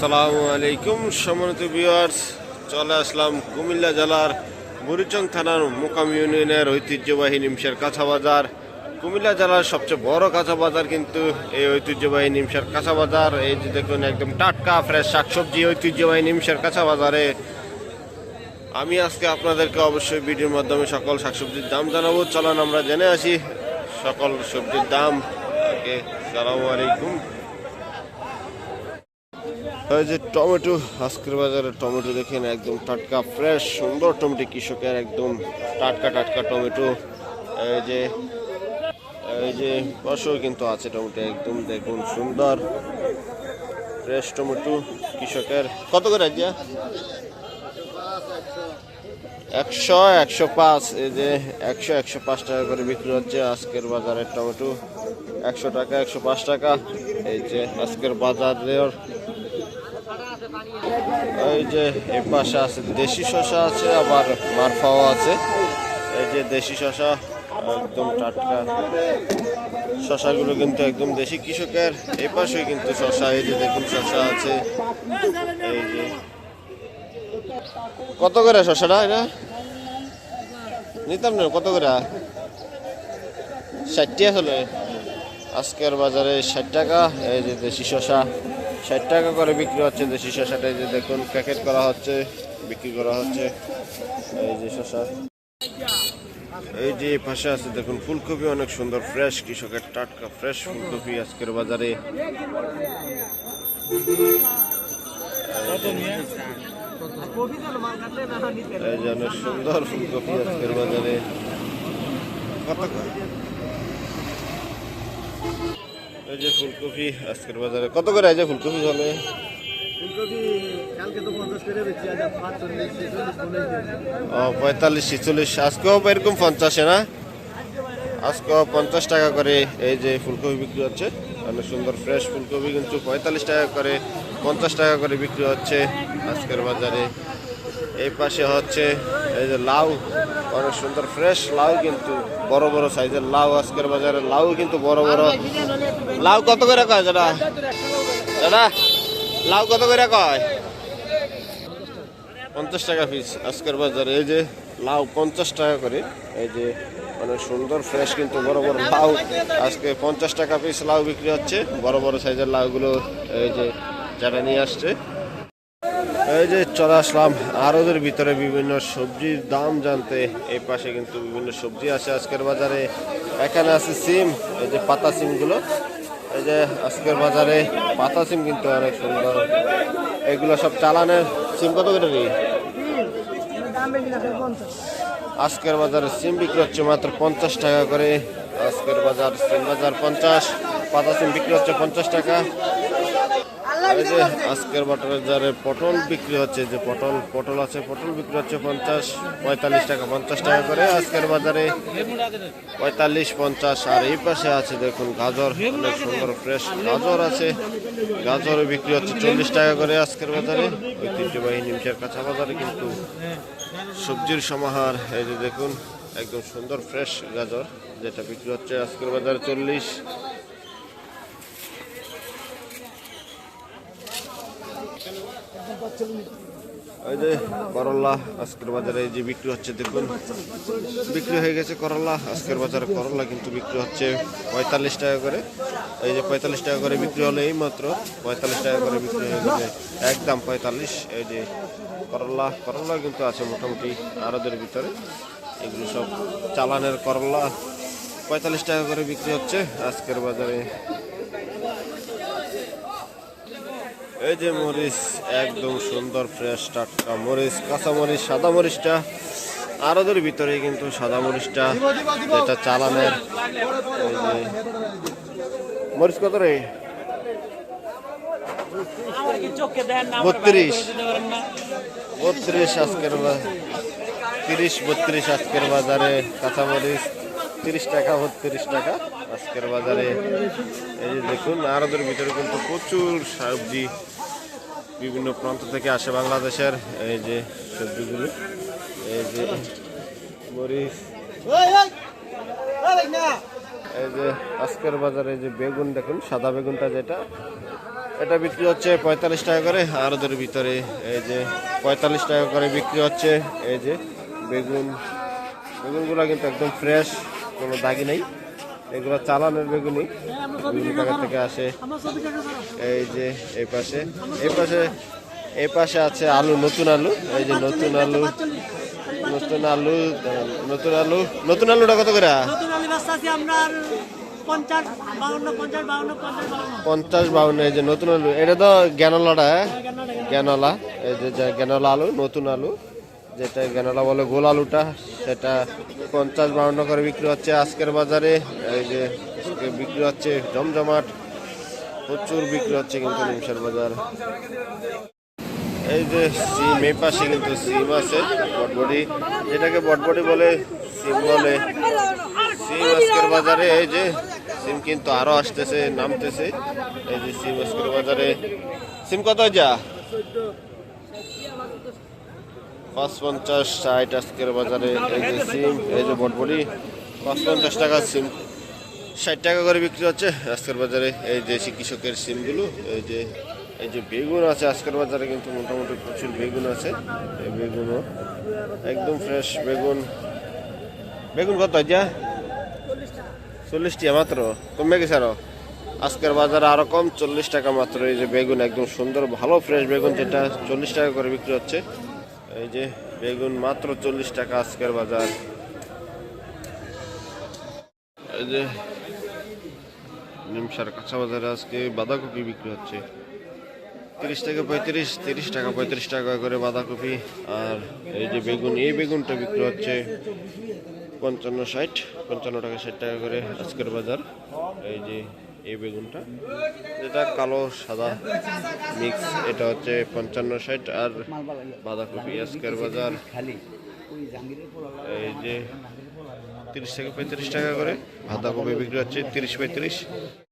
আসসালামু আলাইকুম, সম্মানিত ভিউয়ার্স চলে আসলাম কুমিল্লা জেলার বুড়িচং থানার মোকাম ইউনিয়নের ঐতিহ্যবাহী নিমসার কাঁচা বাজার কুমিল্লা জেলার সবচেয়ে বড় কাঁচা বাজার কিন্তু এই ঐতিহ্যবাহী নিমসার কাঁচা বাজার এই যে দেখুন, একদম টাটকা ফ্রেশ শাকসবজি ঐতিহ্যবাহী নিমসার কাঁচা বাজারে আমি আজকে আপনাদেরকে অবশ্যই ভিডিওর মাধ্যমে সকল শাকসবজির দাম জানাব। চলুন আমরা জেনে আসি সকল সবজির দাম। ওকে সালামু আলাইকুম। এই যে টমেটো, আজকের বাজারে টমেটো দেখেন একদম টাটকা ফ্রেশ সুন্দর টমেটো কৃষকের একদম টাটকা টাটকা টমেটো। এই যে এই যে বসও কিন্তু আছে টমেটো, একদম দেখুন সুন্দর ফ্রেশ টমেটো কৃষকের। কত করে আজ্ঞা? একশো একশো পাঁচ, এই যে একশো একশো পাঁচ টাকা করে বিক্রি হচ্ছে আজকের বাজারের টমেটো। একশো টাকা, একশো পাঁচ টাকা। এই যে আজকের বাজারের এই যে এই পাশে আছে দেশি শশা আছে, আবার মারফাও আছে। এই যে দেশি শশা একদম টাটকা। শশাগুলো কিন্তু একদম দেশি কৃষকের। এই পাশে কিন্তু শশা এই যে দেখুন শশা আছে। এই যে। কত করে শশাটা এটা? নিতাম না, কত করে? ষাটটি আসলে আজকের বাজারে ষাট টাকা, এই যে দেশি শশা ষাট টাকা করে বিক্রি হচ্ছে। দেশি শশাটা এই যে দেখুন, প্যাকেট করা হচ্ছে, বিক্রি করা হচ্ছে। এই যে শশা এই যে পাশে আছে দেখুন, ফুলকপি অনেক সুন্দর, ফ্রেশ, কৃষকের টাটকা, ফ্রেশ ফুলকপি আজকের বাজারে। এই যে অনেক সুন্দর ফুলকপি আজকের বাজারে। কত এই যে ফুলকপি আজকের বাজারে কত করে? এই যে ফুলকপি চলে। ও পঁয়তাল্লিশ ছিচল্লিশ আজকেও এরকম পঞ্চাশে না? আজকেও পঞ্চাশ টাকা করে এই যে ফুলকপি বিক্রি হচ্ছে। অনেক সুন্দর ফ্রেশ ফুলকপি কিন্তু পঁয়তাল্লিশ টাকা করে পঞ্চাশ টাকা করে বিক্রি হচ্ছে আজকের বাজারে। এই পাশে হচ্ছে এই যে লাউ অনেক সুন্দর ফ্রেশ লাউ কিন্তু বড় বড় সাইজের লাউ আজকের বাজারে। লাউ কিন্তু বড় বড় লাউ কত করে কয়, দাদা? দাদা, লাউ কত করে কয়? পঞ্চাশ টাকা পিস আজকের বাজারে। এই যে লাউ পঞ্চাশ টাকা করে। এই যে অনেক সুন্দর ফ্রেশ কিন্তু বড় বড় লাউ। আজকে পঞ্চাশ টাকা পিস লাউ বিক্রি হচ্ছে। বড় বড় সাইজের লাউগুলো এই যে যারা নিয়ে আসছে। এই যে চলে আসলাম আরদের ভিতরে বিভিন্ন সবজির দাম জানতে। এই পাশে কিন্তু বিভিন্ন সবজি আছে আজকের বাজারে। এখানে আছে সিম, এই যে পাতা সিমগুলো। এই যে আজকের বাজারে পাতা সিম কিন্তু অনেক সুন্দর। এগুলো সব চালানের সিম কত করে রে? আজকের বাজারে সিম বিক্রি হচ্ছে মাত্র পঞ্চাশ টাকা করে। আজকের বাজার সিম বাজার পঞ্চাশ, পাতা সিম বিক্রি হচ্ছে পঞ্চাশ টাকা। আজকের বাজারে পটল বিক্রি হচ্ছে যে পটল পটল আছে পটল বিক্রি হচ্ছে পঞ্চাশ পঁয়তাল্লিশ টাকা পঞ্চাশ টাকা করে। আজকের বাজারে পঁয়তাল্লিশ পঞ্চাশ আর এই পাশে আছে দেখুন গাজর অনেক সুন্দর ফ্রেশ গাজর আছে। গাজর বিক্রি হচ্ছে চল্লিশ টাকা করে আজকের বাজারে। ঐতিহ্যবাহী নিমসের কাঁচা বাজারে কিন্তু সবজির সমাহার। এই যে দেখুন একদম সুন্দর ফ্রেশ গাজর যেটা বিক্রি হচ্ছে আজকের বাজারে চল্লিশ। এই যে করল্লা আজকের বাজারে যে বিক্রি হচ্ছে, দেখুন। বিক্রি হয়ে গেছে করল্লা আজকের বাজারে করল্লা কিন্তু বিক্রি হচ্ছে পঁয়তাল্লিশ টাকা করে। এই যে পঁয়তাল্লিশ টাকা করে বিক্রি হলো এই মাত্র, পঁয়তাল্লিশ টাকা করে বিক্রি হয়ে গেছে, একদম পঁয়তাল্লিশ। এই যে করল্লা করল্লা কিন্তু আছে মোটামুটি আরদের ভিতরে। এগুলো সব চালানের করল্লা পঁয়তাল্লিশ টাকা করে বিক্রি হচ্ছে আজকের বাজারে। এই যে মরিচ একদম সুন্দর ফ্রেশ টাটকা মরিচ কাঁচা মরিচ সাদা মরিচটা। আরদের ভিতরে কিন্তু সাদা মরিচটা যেটা চালানের। মরিচ কত রে? বত্রিশ। বত্রিশ আজকের তিরিশ বত্রিশ আজকের বাজারে কাঁচামরিচ তিরিশ টাকা বত্রিশ টাকা আজকের বাজারে। এই যে দেখুন আরদের ভিতরে কিন্তু প্রচুর সবজি বিভিন্ন প্রান্ত থেকে আসে বাংলাদেশের এই যে সবজিগুলো। এই যে এই যে আজকের বাজারে যে বেগুন, দেখুন, সাদা বেগুনটা যেটা, এটা বিক্রি হচ্ছে পঁয়তাল্লিশ টাকা করে, আর ওদের ভিতরে এই যে পঁয়তাল্লিশ টাকা করে বিক্রি হচ্ছে এই যে বেগুন। বেগুনগুলো কিন্তু একদম ফ্রেশ কোনো দাগি নেই। এগুলো চালানোর বেগুনি বিভিন্ন থেকে আসে। এই যে এই পাশে এই পাশে এই পাশে আছে আলু, নতুন আলু। এই যে নতুন আলু নতুন আলু নতুন আলু, নতুন আলুটা কত করে? পঞ্চাশ বাউন্ন, এই যে নতুন আলু। এটা তো জ্ঞানলাটা হ্যাঁ? জ্ঞানলা এই যে জ্ঞানলা আলু, নতুন আলু। যেটা জ্ঞানলা বলে গোল আলুটা সেটা পঞ্চাশ বাউন্ন করে বিক্রি হচ্ছে আজকের বাজারে। এই যে বিক্রি হচ্ছে জমজমাট, প্রচুর বিক্রি হচ্ছে কিন্তু নিমসার বাজার। এই যে সিম, এই পাশে কিন্তু সিম আছে বটবডি যেটাকে বটবটি বলে সিম বলে। সিম আজকের বাজারে, এই যে সিম কিন্তু আরও আসতেছে, নামতেছে। এই যে সিম আজকের বাজারে। সিম কত যা পাঁচ পঞ্চাশ ষাট আজকের বাজারে, এই যে সিম, এই যে বটবডি পাঁচ পঞ্চাশ টাকা সিম। ষাট টাকা করে বিক্রি হচ্ছে আজকের বাজারে, এই যে কৃষকের সিমগুলো, এই যে এই যে বেগুন আছে আজকের বাজারে, কিন্তু মোটামুটি প্রচুর বেগুন আছে। এই বেগুনও একদম ফ্রেশ বেগুন। বেগুন কত যা চল্লিশ টাকা মাত্র, কমে গেছে আরও। আজকের বাজারে আরও কম, চল্লিশ টাকা মাত্র, এই যে বেগুন একদম সুন্দর, ভালো ফ্রেশ বেগুন, যেটা চল্লিশ টাকা করে বিক্রি হচ্ছে। এই যে বেগুন মাত্র চল্লিশ টাকা আজকের বাজার। এই যে নিমসার কাঁচা বাজারে আজকে বাঁধাকপি বিক্রি হচ্ছে। তিরিশ থেকে পঁয়ত্রিশ, তিরিশ টাকা পঁয়ত্রিশ টাকা করে বাঁধাকপি। আর এই যে বেগুন, এই বেগুনটা বিক্রি হচ্ছে পঞ্চান্ন ষাট, পঞ্চান্ন টাকা ষাট টাকা করে আজকের বাজার। এই যে এই বেগুনটা। যেটা কালো, সাদা মিক্স এটা হচ্ছে পঞ্চান্ন ষাট আর বাঁধাকপি আজকের বাজার। এই যে তিরিশ থেকে পঁয়ত্রিশ টাকা করে। বাঁধাকপি বিক্রি হচ্ছে তিরিশ পঁয়ত্রিশ।